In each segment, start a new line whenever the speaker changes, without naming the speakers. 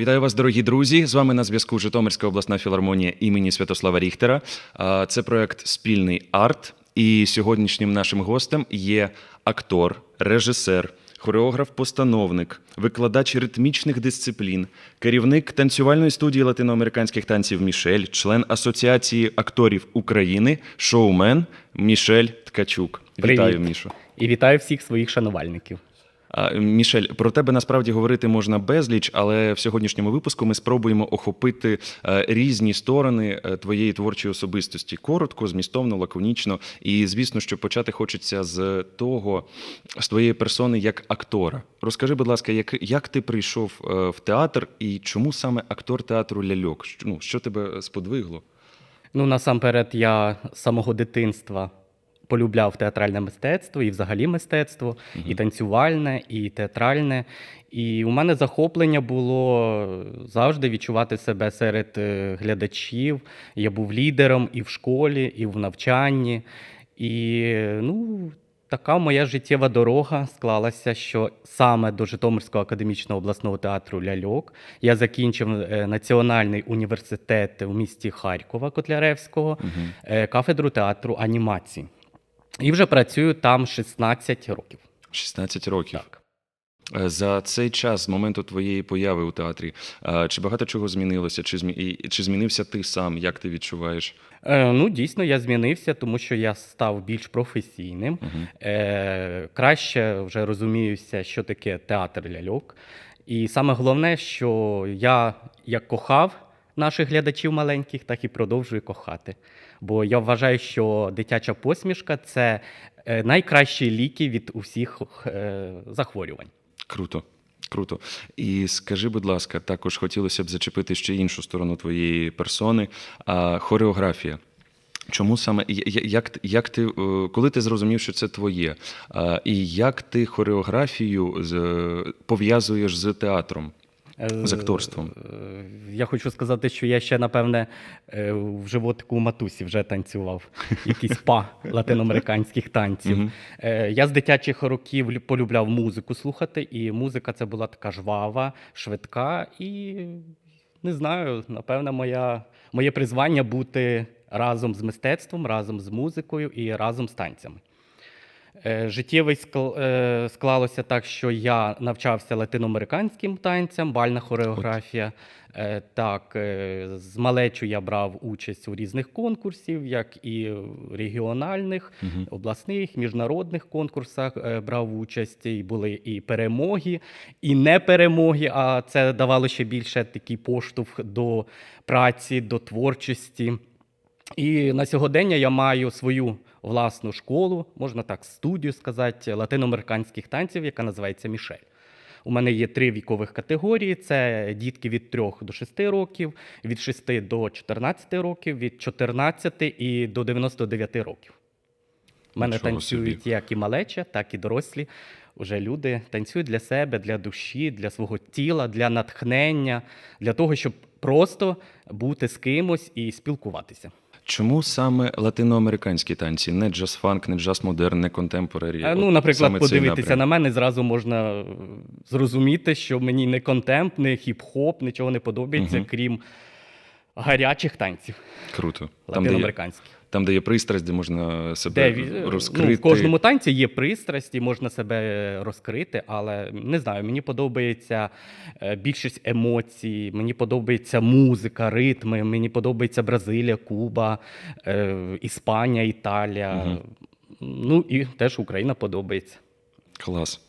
Вітаю вас, дорогі друзі. З вами на зв'язку Житомирська обласна філармонія імені Святослава Ріхтера. Це проект Спільний арт. І сьогоднішнім нашим гостем є актор, режисер, хореограф-постановник, викладач ритмічних дисциплін, керівник танцювальної студії латиноамериканських танців Мішель, член Асоціації акторів України, шоумен Мішель Ткачук.
Привіт.
Вітаю, Мішо.
І вітаю всіх своїх шанувальників.
Мішель, про тебе насправді говорити можна безліч, але в сьогоднішньому випуску ми спробуємо охопити е, різні сторони е, твоєї творчої особистості коротко, змістовно, лаконічно. І звісно, що почати хочеться з того, з твоєї персони як актора. Розкажи, будь ласка, як, як ти прийшов е, в театр і чому саме актор театру ляльок? Ну, що тебе сподвигло?
Ну, насамперед, я з самого дитинства полюбляв театральне мистецтво і взагалі мистецтво, і танцювальне, і театральне. І у мене захоплення було завжди відчувати себе серед е, глядачів. Я був лідером і в школі, і в навчанні. І ну, така моя життєва дорога склалася, що саме до Житомирського академічного обласного театру Ляльок я закінчив е, Національний університет у місті Харкова Котляревського, е, кафедру театру анімації. І вже працюю там 16 років.
16 років.
Так.
Е, За цей час, з моменту твоєї появи у театрі, е, чи багато чого змінилося? Чи, змі... чи змінився ти сам? Як ти відчуваєш?
Е, ну, дійсно, я змінився, тому що я став більш професійним.
Мгм.
Е, краще вже розуміюся, що таке театр ляльок. І саме головне, що я як кохав наших глядачів маленьких, так і продовжую кохати. Бо я вважаю, що дитяча посмішка це е, найкращі ліки від усіх е, захворювань.
Круто. Круто. І скажи, будь ласка, також хотілося б зачепити ще іншу сторону твоєї персони. А, хореографія. Чому саме як, як ти, е, коли ти зрозумів, що це твоє, і як ти хореографію пов'язуєш з театром? З акторством.
Е, Я хочу сказати, що я ще, напевне, е, в животику у матусі вже танцював якісь па латиноамериканських танців. Е, Я з дитячих років полюбляв музику слухати, і музика це була така жвава, швидка, і не знаю, напевне, моя, моє призвання бути разом з мистецтвом, разом з музикою і разом з танцями. Е, Життєвий е, склалося так, що я навчався латиноамериканським танцям, бальна хореографія. Е, Так, з малечу я брав участь у різних конкурсів, як і регіональних,
Мгм.
обласних, міжнародних конкурсах брав участь. І були і перемоги, і не перемоги. А це давало ще більше такий поштовх до праці, до творчості. І на сьогодення я маю свою власну школу, можна так, студію сказати, латиноамериканських танців, яка називається Мішель. У мене є три вікових категорії: це дітки від 3 до 6 років, від 6 до 14 років, від 14 і до 99 років. У мене
Нічого
танцюють
собі.
як і малеча, так і дорослі. Уже люди танцюють для себе, для душі, для свого тіла, для натхнення, для того, щоб просто бути з кимось і спілкуватися.
Чому саме латиноамериканські танці, не джаз-фанк, не джаз-модерн, не контемпорарі?
Е,
От
Ну, наприклад, подивитися на мене, зразу можна зрозуміти, що мені не контемп, не хіп-хоп, нічого не подобається,
угу.
крім гарячих танців
Круто.
Латиноамериканських.
Там, де є пристрасть, де можна себе
Де
розкрити.
ну, в кожному танці є пристрасті, можна себе розкрити, але не знаю, мені подобається е, більшість емоцій, мені подобається музика, ритми, мені подобається Бразилія, Куба, е, Іспанія, Італія.
Мгм.
Ну і теж Україна подобається.
Клас.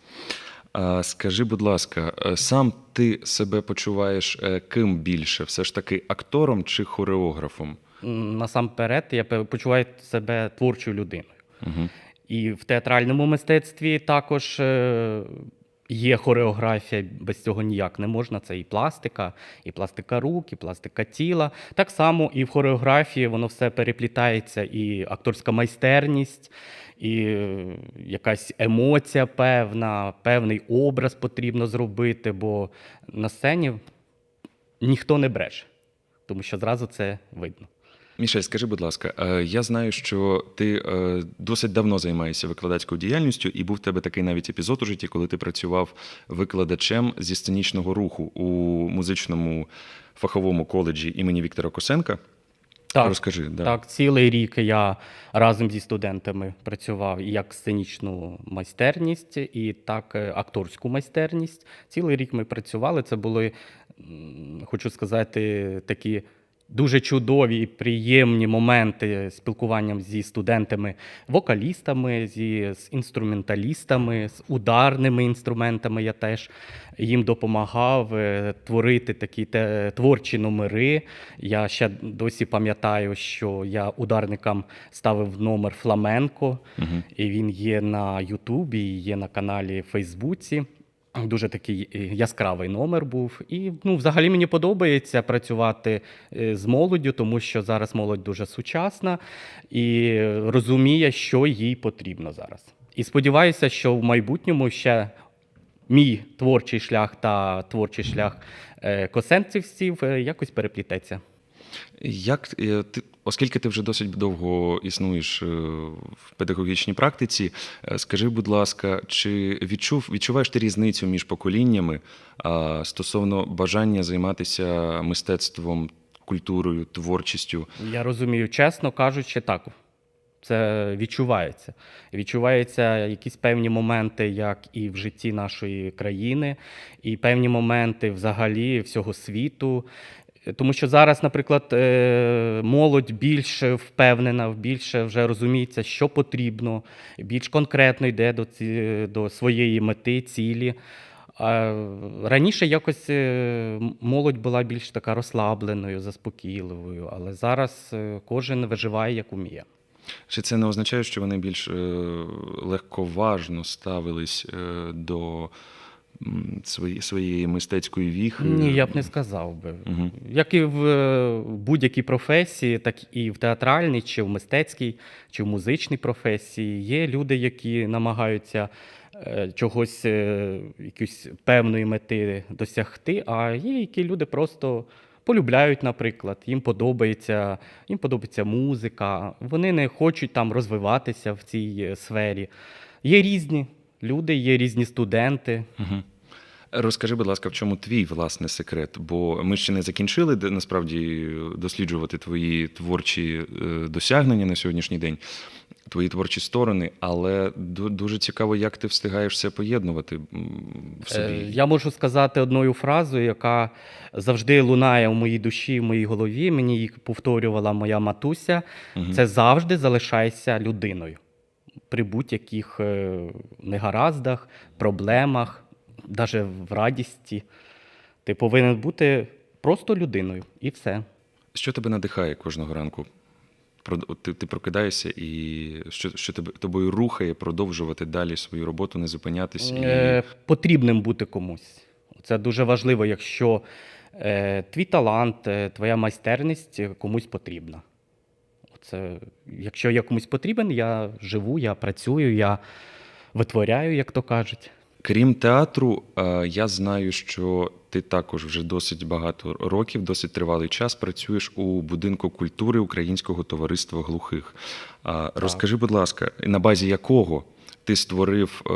Скажи, будь ласка, е, сам ти себе почуваєш ким більше? Все ж таки актором чи хореографом?
Насамперед, я почуваю себе творчою людиною.
Угу.
І в театральному мистецтві також е, є хореографія, без цього ніяк не можна. Це і пластика, і пластика рук, і пластика тіла. Так само і в хореографії воно все переплітається, і акторська майстерність, і е, якась емоція певна, певний образ потрібно зробити, бо на сцені ніхто не бреше, тому що зразу це видно.
Мішель, скажи, будь ласка, е, я знаю, що ти е, досить давно займаєшся викладацькою діяльністю, і був в тебе такий навіть епізод у житті, коли ти працював викладачем зі сценічного руху у музичному фаховому коледжі імені Віктора Косенка.
Так,
Розкажи, да.
так, цілий рік я разом зі студентами працював і як сценічну майстерність, і так е, акторську майстерність. Цілий рік ми працювали. Це були, хочу сказати, такі дуже чудові і приємні моменти спілкуванням зі студентами, вокалістами, зі, з інструменталістами, з ударними інструментами. Я теж їм допомагав е, творити такі те, творчі номери. Я ще досі пам'ятаю, що я ударникам ставив номер Фламенко,
Мгм.
і він є на Ютубі, є на каналі Фейсбуці. Дуже такий е, яскравий номер був. І ну, взагалі мені подобається працювати е, з молоддю, тому що зараз молодь дуже сучасна і розуміє, що їй потрібно зараз. І сподіваюся, що в майбутньому ще мій творчий шлях та творчий шлях е, косенцівців якось переплітеться.
Як ти, оскільки ти вже досить довго існуєш е, в педагогічній практиці, е, скажи, будь ласка, чи відчув відчуваєш ти різницю між поколіннями стосовно бажання займатися мистецтвом, культурою, творчістю?
Я розумію, чесно кажучи, так. Це відчувається. Відчуваються якісь певні моменти, як і в житті нашої країни, і певні моменти взагалі всього світу. Тому що зараз, наприклад, е, молодь більш впевнена, більше вже розуміється, що потрібно, більш конкретно йде до, ці, до своєї мети, цілі. А раніше якось е, молодь була більш така розслабленою, заспокійливою, але зараз е, кожен виживає як уміє.
Чи це не означає, що вони більш легковажно ставились до свої, своєї мистецької віхи?
Ні, я б не сказав би.
Мгм.
Як і в е, будь-якій професії, так і в театральній, чи в мистецькій, чи в музичній професії є люди, які намагаються е, чогось, е, якоїсь певної мети досягти, а є які люди просто. Полюбляють, наприклад, їм подобається, їм подобається музика, вони не хочуть там розвиватися в цій сфері. Є різні люди, є різні студенти.
Мгм. Розкажи, будь ласка, в чому твій власне секрет? Бо ми ще не закінчили насправді досліджувати твої творчі е, досягнення на сьогоднішній день, твої творчі сторони, але дуже цікаво, як ти встигаєш це поєднувати в собі.
Е, Я можу сказати одною фразою, яка завжди лунає в моїй душі, в моїй голові. Мені її повторювала моя матуся.
Мгм.
Це завжди залишайся людиною при будь-яких е, негараздах, проблемах, навіть в радісті. Ти повинен бути просто людиною і все.
Що тебе надихає кожного ранку? Ти, ти прокидаєшся, і що, що тебе тобою рухає продовжувати далі свою роботу, не зупинятись? І...
Е, потрібним бути комусь. Це дуже важливо, якщо е, твій талант, е, твоя майстерність комусь потрібна. Це, якщо я комусь потрібен, я живу, я працюю, я витворяю, як то кажуть.
Крім театру, е, я знаю, що ти також вже досить багато років, досить тривалий час працюєш у будинку культури Українського товариства глухих. А, Розкажи, будь ласка, на базі якого ти створив, е,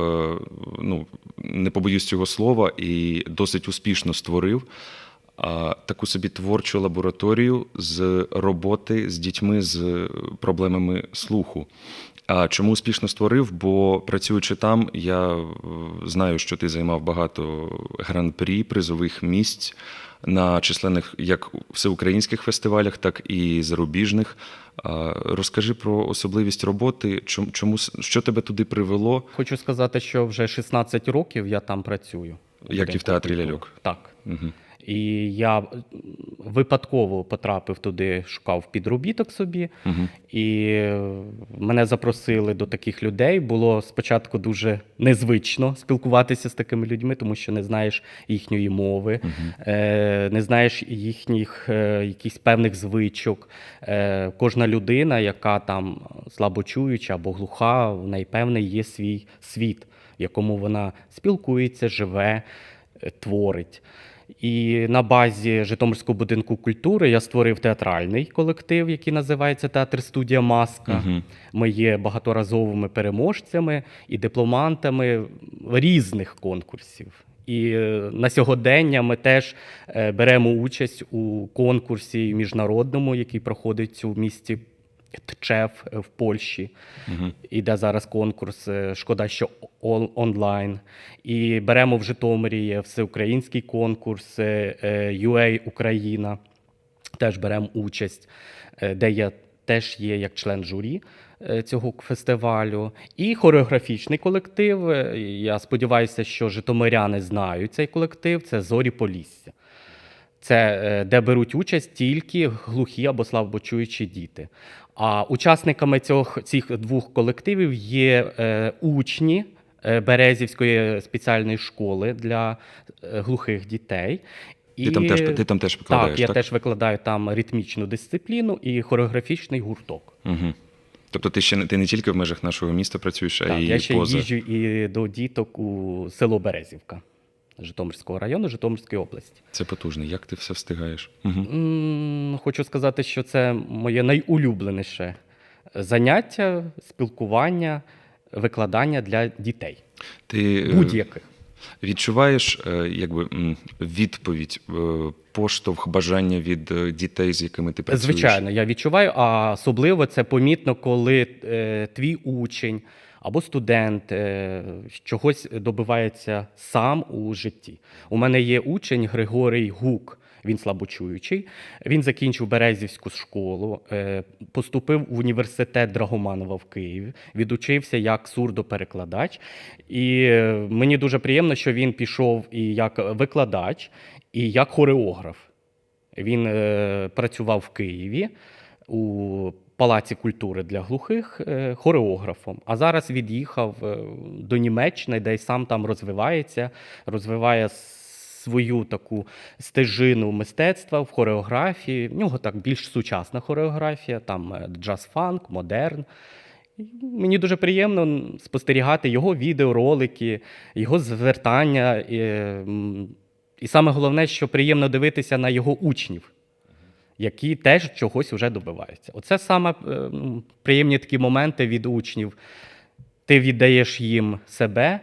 ну не побоюсь цього слова, і досить успішно створив таку собі творчу лабораторію з роботи з дітьми з проблемами слуху. А чому успішно створив? Бо працюючи там, я е, знаю, що ти займав багато гран-прі, призових місць на численних як всеукраїнських фестивалях, так і зарубіжних. Розкажи про особливість роботи, чому, чому що тебе туди привело,
Хочу сказати, що вже 16 років я там працюю.
Як і в театрі
культури.
ляльок.
Так.
Угу.
І я випадково потрапив туди, шукав підробіток собі.
Угу.
І мене запросили до таких людей. Було спочатку дуже незвично спілкуватися з такими людьми, тому що не знаєш їхньої мови, е, не знаєш їхніх е, якихось певних звичок. Е, Кожна людина, яка там слабочуюча або глуха, в неї певний є свій світ, в якому вона спілкується, живе, творить. І на базі Житомирського будинку культури я створив театральний колектив, який називається Театр Студія Маска.
Мгм.
Ми є багаторазовими переможцями і дипломантами різних конкурсів. І е, на сьогодення ми теж е, беремо участь у конкурсі міжнародному, який проходить у місті Тчев е, в Польщі.
Мгм.
Іде зараз конкурс, е, шкода, що онлайн. І беремо в Житомирі всеукраїнський конкурс е, е, UA Україна. Теж беремо участь, де я теж є як член журі цього фестивалю. І хореографічний колектив. Я сподіваюся, що житомиряни знають цей колектив. Це Зорі Полісся. Це де беруть участь тільки глухі або слабочуючі діти. А учасниками цього, цих двох колективів є е, учні е, Березівської спеціальної школи для е, глухих дітей.
Ти, там теж, ти там теж викладаєш,
Так, я
так?
теж викладаю там ритмічну дисципліну і хореографічний гурток.
Угу. Тобто ти ще не, ти не тільки в межах нашого міста працюєш, а
Так,
й
я ще
поза.
їжджу і до діток у село Березівка Житомирського району, Житомирської області.
Це потужно. Як ти все встигаєш? Угу.
Хочу сказати, що це моє найулюбленіше заняття, спілкування, викладання для дітей.
Ти е,
Будь-яких.
відчуваєш е, якби відповідь, е, поштовх, бажання від дітей, з якими ти працюєш?
Звичайно, я відчуваю, а особливо це помітно, коли твій учень або студент е, чогось добивається сам у житті. У мене є учень Григорій Гук. Він слабочуючий. Він закінчив Березівську школу, е, поступив в університет Драгоманова в Києві, відучився як сурдоперекладач. І е, мені дуже приємно, що він пішов і як викладач, і як хореограф. Він працював в Києві у Палаці культури для глухих е, хореографом. А зараз від'їхав е, до Німеччини, де й сам там розвивається, розвиває свою таку стежину мистецтва в хореографії. В нього так більш сучасна хореографія, там е, джаз-фанк, модерн. Мені дуже приємно спостерігати його відеоролики, його звертання. І, і саме головне, що приємно дивитися на його учнів, які теж чогось вже добиваються. Оце саме е, приємні такі моменти від учнів. Ти віддаєш їм себе,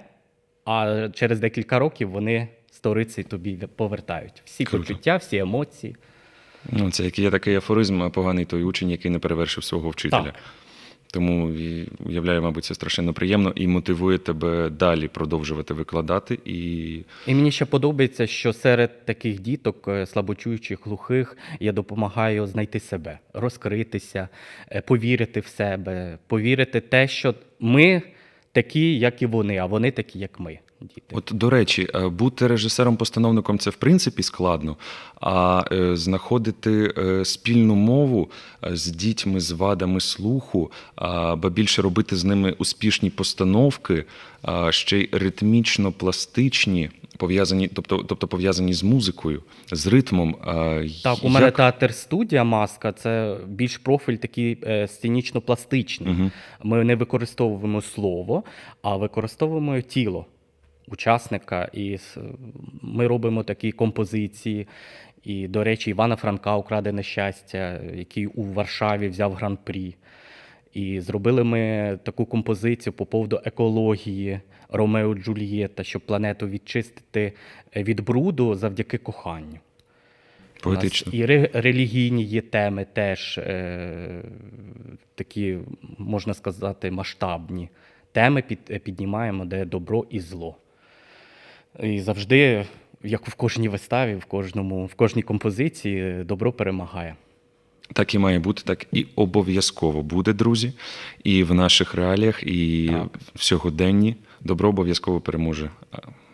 а через декілька років вони сториці тобі повертають. Всі
Круто.
почуття, всі емоції.
Ну, це як є такий афоризм, поганий той учень, який не перевершив свого вчителя.
Так.
Тому уявляю, мабуть, це страшенно приємно і мотивує тебе далі продовжувати викладати. І
І мені ще подобається, що серед таких діток, е, слабочуючих, глухих, я допомагаю знайти себе, розкритися, е, повірити в себе, повірити те, що ми такі, як і вони, а вони такі, як ми, діти.
от, до речі, е, бути режисером-постановником це в принципі складно, а е, знаходити е, спільну мову з дітьми з вадами слуху, ба більше робити з ними успішні постановки, ще й ритмічно пластичні, пов'язані, тобто, тобто пов'язані з музикою, з ритмом.
Так, у мене
як-
театр студія маска це більш профіль такий е, сценічно-пластичний.
Мгм.
Ми не використовуємо слово, а використовуємо тіло учасника. І ми робимо такі композиції. І, до речі, Івана Франка Украдене щастя, який у Варшаві взяв гран-прі. І зробили ми таку композицію по поводу екології Ромео Джульєта, щоб планету відчистити від бруду завдяки коханню.
Поетично.
і ре- релігійні є теми теж е, такі, можна сказати, масштабні. Теми під, піднімаємо, де добро і зло. І завжди, як в кожній виставі, в, кожному, в кожній композиції, добро перемагає.
Так і має бути, так і обов'язково буде, друзі. І в наших реаліях, і
Так.
в сьогоденні добро обов'язково переможе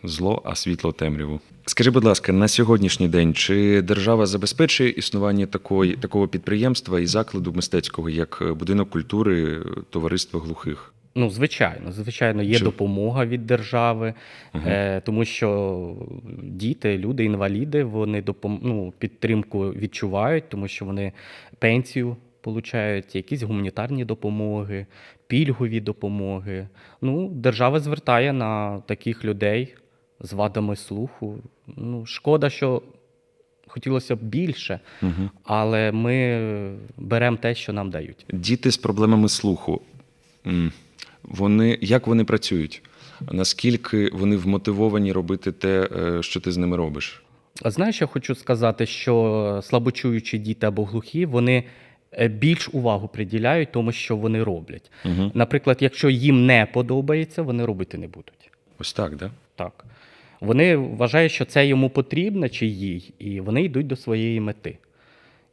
зло, а світло темряву. Скажи, будь ласка, на сьогоднішній день чи держава забезпечує існування такої, такого підприємства і закладу мистецького, як е, будинок культури е, товариства глухих?
Ну, звичайно, звичайно, є
Чи-
допомога від держави, е, тому що діти, люди, інваліди, вони допом... ну, підтримку відчувають, тому що вони пенсію получають, якісь гуманітарні допомоги, пільгові допомоги. Ну, держава звертає на таких людей з вадами слуху. Ну, шкода, що хотілося б більше,
Угу.
але ми беремо те, що нам дають.
Діти з проблемами слуху. Вони, як вони працюють? Наскільки вони вмотивовані робити те, е, що ти з ними робиш?
А Знаєш, я хочу сказати, що слабочуючі діти або глухі, вони е, більш увагу приділяють тому, що вони роблять.
Угу.
Наприклад, якщо їм не подобається, вони робити не будуть.
Ось так, да?
Так. Вони вважають, що це йому потрібно чи їй, і вони йдуть до своєї мети.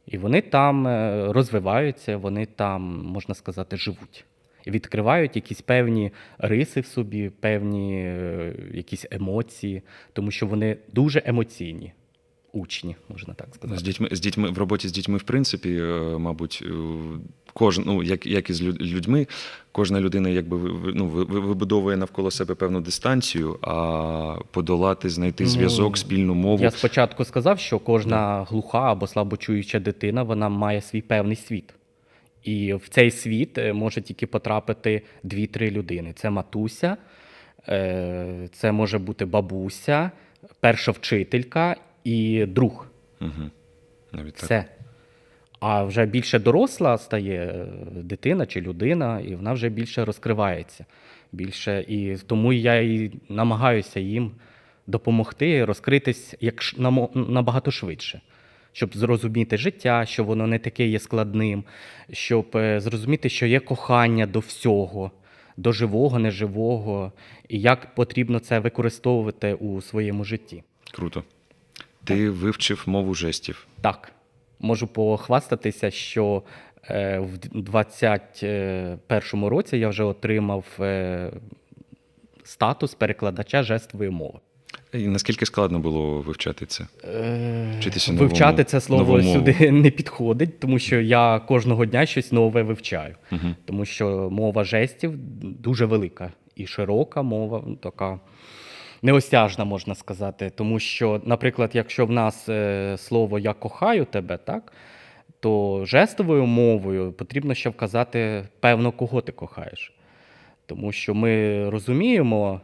І вони там е, розвиваються, вони там, можна сказати, живуть. Відкривають якісь певні риси в собі, певні е, якісь емоції, тому що вони дуже емоційні учні, можна так сказати.
З дітьми, з дітьми в роботі з дітьми, в принципі, е, мабуть, е, кожен, ну, як, як і з лю- людьми, кожна людина якби ну, ви- ви- вибудовує навколо себе певну дистанцію, а подолати, знайти
Ну,
зв'язок, спільну мову.
Я спочатку сказав, що кожна глуха або слабочуюча дитина вона має свій певний світ. І в цей світ е, може тільки потрапити дві-три людини: це матуся, е, це може бути бабуся, перша вчителька і друг.
Угу. Навіть так.
Все. А вже більше доросла стає е, дитина чи людина, і вона вже більше розкривається. Більше, і тому я і намагаюся їм допомогти розкритись як набагато швидше, щоб зрозуміти життя, що воно не таке є складним, щоб е, зрозуміти, що є кохання до всього, до живого, неживого, і як потрібно це використовувати у своєму житті.
Круто. Ти вивчив мову жестів.
Так, можу похвастатися, що е, в 2021 році я вже отримав е, статус перекладача жестової мови.
І наскільки складно було вивчати це?
Е,
Вчитися
Вивчати це слово сюди не підходить, тому що я кожного дня щось нове вивчаю.
Угу.
Тому що мова жестів дуже велика і широка мова, ну, така неосяжна, можна сказати. Тому що, наприклад, якщо в нас е, слово Я кохаю тебе, так, то жестовою мовою потрібно ще вказати певно, кого ти кохаєш. Тому що ми розуміємо,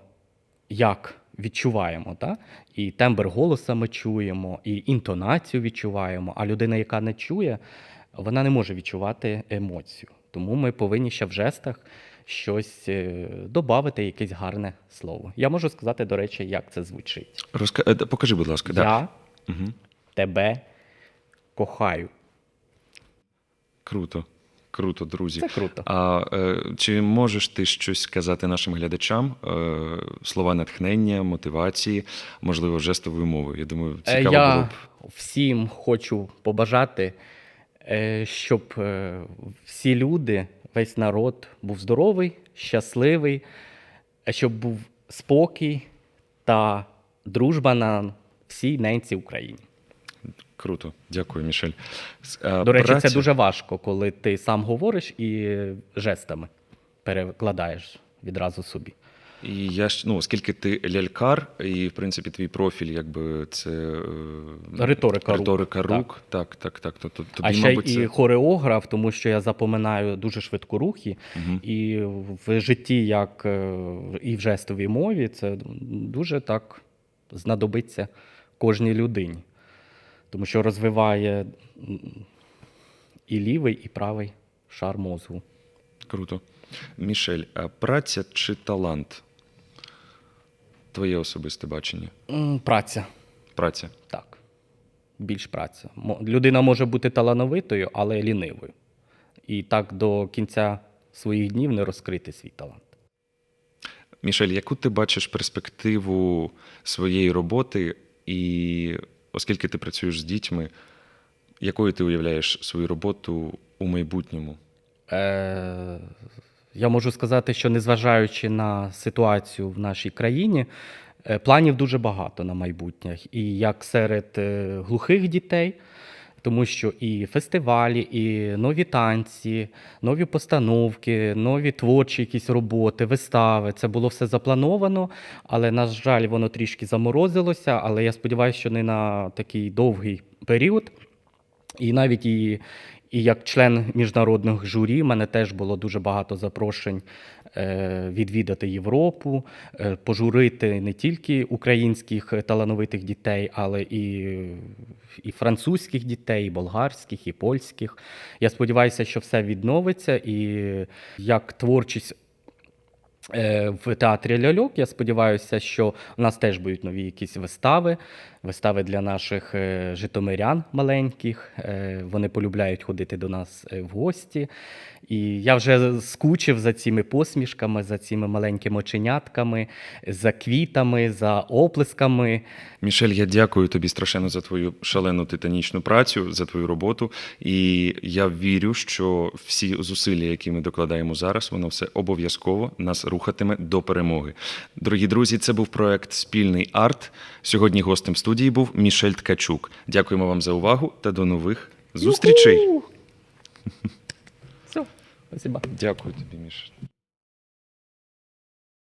як відчуваємо, так? і тембр голоса ми чуємо, і інтонацію відчуваємо. А людина, яка не чує, вона не може відчувати емоцію. Тому ми повинні ще в жестах щось додати, якесь гарне слово. Я можу сказати, до речі, як це звучить.
Розка... е, Покажи, будь ласка. Да.
Я
Угу.
тебе кохаю.
Круто. Круто, друзі.
Це круто.
А е, чи можеш ти щось сказати нашим глядачам? Е, слова натхнення, мотивації, можливо, жестовою мовою? Я думаю,
Е,
цікаво
Я
було б.
всім хочу побажати, щоб всі люди, весь народ був здоровий, щасливий, щоб був спокій та дружба на всій ненці Україні.
Круто, дякую, Мішель. Е,
До речі,
праця-
це дуже важко, коли ти сам говориш і жестами перекладаєш відразу собі.
І я ж, ну, оскільки ти лялькар, і в принципі твій профіль, якби це е,
Риторика рук.
риторика
Так.
рук. Так, так, так. То, то, тобі,
а ще
мабуть,
і
це...
хореограф, тому що я запоминаю дуже швидко рухи.
Мгм.
І в житті, як е, і в жестовій мові, це дуже так знадобиться кожній людині. Тому що розвиває і лівий, і правий шар мозку.
Круто. Мішель, а праця чи талант? Твоє особисте бачення.
Праця.
Праця.
Так. Більш праця. Людина може бути талановитою, але лінивою. І так до кінця своїх днів не розкрити свій талант.
Мішель, яку ти бачиш перспективу своєї роботи, і оскільки ти працюєш з дітьми, якою ти уявляєш свою роботу у майбутньому?
Е, я можу сказати, що незважаючи на ситуацію в нашій країні, е, планів дуже багато на майбутнє. І як серед е, глухих дітей, тому що і фестивалі, і нові танці, нові постановки, нові творчі якісь роботи, вистави. Це було все заплановано, але, на жаль, воно трішки заморозилося. Але я сподіваюся, що не на такий довгий період. І навіть і, і як член міжнародних журі, в мене теж було дуже багато запрошень відвідати Європу, е, пожурити не тільки українських талановитих дітей, але і, і французьких дітей, і болгарських, і польських. Я сподіваюся, що все відновиться, і як творчість е, в театрі ляльок. Я сподіваюся, що у нас теж будуть нові якісь вистави, вистави для наших е, житомирян маленьких. Е, Вони полюбляють ходити до нас е, в гості. І я вже скучив за цими посмішками, за цими маленькими оченятками, за квітами, за оплесками.
Мішель, я дякую тобі страшенно за твою шалену титанічну працю, за твою роботу. І я вірю, що всі зусилля, які ми докладаємо зараз, воно все обов'язково нас рухатиме до перемоги. Дорогі друзі, це був проект Спільний арт. Сьогодні гостем студії був Мішель Ткачук. Дякуємо вам за увагу та до нових зустрічей.
Все.
Дякую тобі, Мішель.